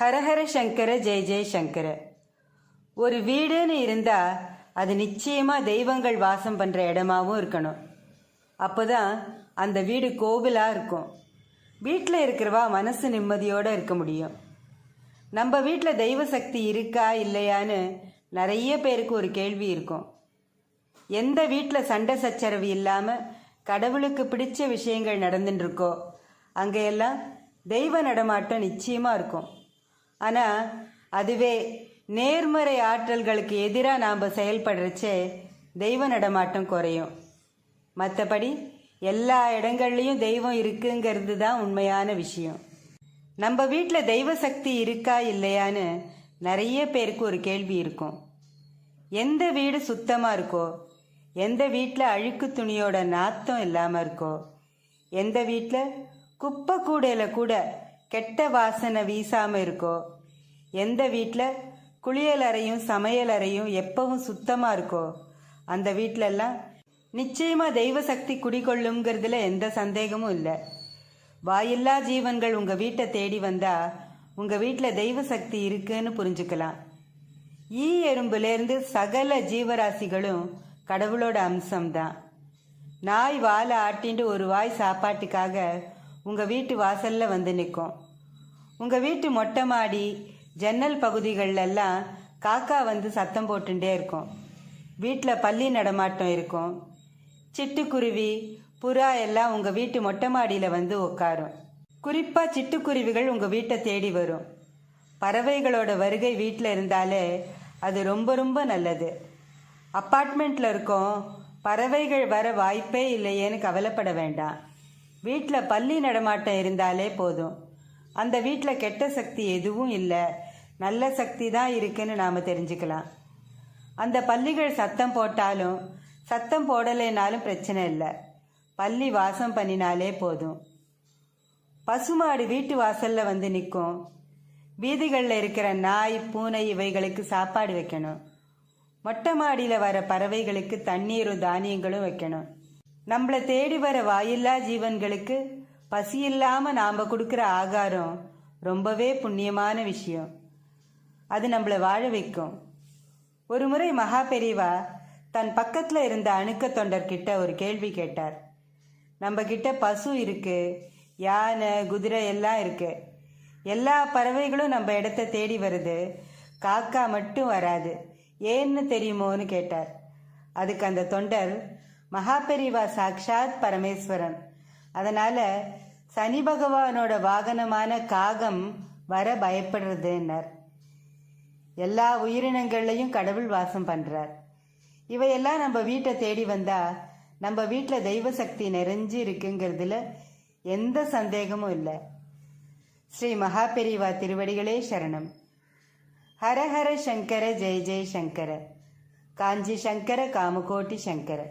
ஹரஹர சங்கர ஜெய ஜெய சங்கர. ஒரு வீடுன்னு இருந்தா அது நிச்சயமா தெய்வங்கள் வாசம் பண்ற இடமாவும் இருக்கணும். அப்போதான் அந்த வீடு கோவிலா இருக்கும். வீட்டில் இருக்கிறவா மனசு நிம்மதியோடு இருக்க முடியும். நம்ம வீட்டில் தெய்வ சக்தி இருக்கா இல்லையான்னு நிறைய பேருக்கு ஒரு கேள்வி இருக்கும். எந்த வீட்டில் சண்டை சச்சரவு இல்லாமல் கடவுளுக்கு பிடிச்ச விஷயங்கள் நடந்துட்டுருக்கோ இருக்கோ தெய்வ நடமாட்டம் நிச்சயமாக இருக்கும். ஆனால் அதுவே நேர்மறை ஆற்றல்களுக்கு எதிராக நாம் செயல்படுறச்சே தெய்வ நடமாட்டம் குறையும். மற்றபடி எல்லா இடங்கள்லையும் தெய்வம் இருக்குங்கிறது தான் உண்மையான விஷயம். நம்ம வீட்டில் தெய்வ சக்தி இருக்கா இல்லையான்னு நிறைய பேருக்கு ஒரு கேள்வி இருக்கும். எந்த வீடு சுத்தமாக இருக்கோ எந்த வீட்டில் அழுக்கு துணியோட நாத்தம் இல்லாமல் இருக்கோ எந்த வீட்டில் குப்பை கூடையில் கூட கெட்ட வாசனை வீசாமல் இருக்கோ? எந்த வீட்டில் குளியல் அறையும் சமையல் அறையும் எப்பவும் சுத்தமாக இருக்கோ? அந்த வீட்டிலெல்லாம் நிச்சயமாக தெய்வ சக்தி குடிகொள்ளுங்கிறதுல எந்த சந்தேகமும் இல்லை. வாயில்லா ஜீவன்கள் உங்கள் வீட்டை தேடி வந்தால் உங்கள் வீட்டில் தெய்வ சக்தி இருக்குன்னு புரிஞ்சுக்கலாம். ஈ எறும்புலேருந்து சகல ஜீவராசிகளும் கடவுளோட அம்சம்தான். நாய் வாழை ஆட்டிண்டு ஒரு வாய் சாப்பாட்டுக்காக உங்கள் வீட்டு வாசல்ல வந்து நிற்கும் உங்கள் வீட்டு மொட்டை மாடி ஜன்னல் பகுதிகளெல்லாம் காக்கா வந்து சத்தம் போட்டுட்டே இருக்கும். வீட்டில் பள்ளி நடமாட்டம் இருக்கும். சிட்டுக்குருவி புறா எல்லாம் உங்கள் வீட்டு மொட்டை மாடியில் வந்து உட்காரும் குறிப்பாக சிட்டுக்குருவிகள் உங்கள் வீட்டை தேடி வரும். பறவைகளோட வருகை வீட்டில் இருந்தாலே அது ரொம்ப ரொம்ப நல்லது. அப்பார்ட்மெண்ட்டில் இருக்கோம். பறவைகள் வர வாய்ப்பே இல்லையேன்னு கவலைப்பட வேண்டாம். வீட்டில் பள்ளி நடமாட்டம் இருந்தாலே போதும். அந்த வீட்டில் கெட்ட சக்தி எதுவும் இல்லை. நல்ல சக்தி தான் இருக்குன்னு நாம் தெரிஞ்சுக்கலாம். அந்த பள்ளிகள் சத்தம் போட்டாலும் சத்தம் போடலைனாலும் பிரச்சனை இல்லை. பள்ளி வாசம் பண்ணினாலே போதும். பசுமாடு வீட்டு வாசல்ல வந்து நிற்கும் வீதிகளில் இருக்கிற நாய் பூனை இவைகளுக்கு சாப்பாடு வைக்கணும். மொட்டை மாடியில் வர பறவைகளுக்கு தண்ணீரும் தானியங்களும் வைக்கணும். நம்மளை தேடி வர வாயில்லா ஜீவன்களுக்கு பசி இல்லாமல் நாம் கொடுக்குற ஆகாரம் ரொம்பவே புண்ணியமான விஷயம். அது நம்மளை வாழ வைக்கும். ஒரு முறை மகா பெரியவா தன் பக்கத்தில் இருந்த அணுக்க தொண்டர்கிட்ட ஒரு கேள்வி கேட்டார். நம்ம கிட்ட பசு இருக்கு யானை குதிரை எல்லாம் இருக்கு. எல்லா பறவைகளும் நம்ம இடத்த தேடி வருது. காக்கா மட்டும் வராது. ஏன்னு தெரியுமோன்னு கேட்டார். அதுக்கு அந்த தொண்டர் மகாபெரிவா சாக்ஷாத் பரமேஸ்வரன். அதனால சனி பகவானோட வாகனமான காகம் வர பயப்படுறதுன்னார். எல்லா உயிரினங்கள்லையும் கடவுள் வாசம் பண்றார். இவையெல்லாம் நம்ம வீட்டை தேடி வந்தா நம்ம வீட்டில் தெய்வ சக்தி நிறைஞ்சு இருக்குங்கிறதுல எந்த சந்தேகமும் இல்லை. ஸ்ரீ மகாபெரிவா திருவடிகளே சரணம். ஹர ஹர சங்கர ஜெய ஜெய சங்கர. காஞ்சி சங்கர காமகோட்டி சங்கர.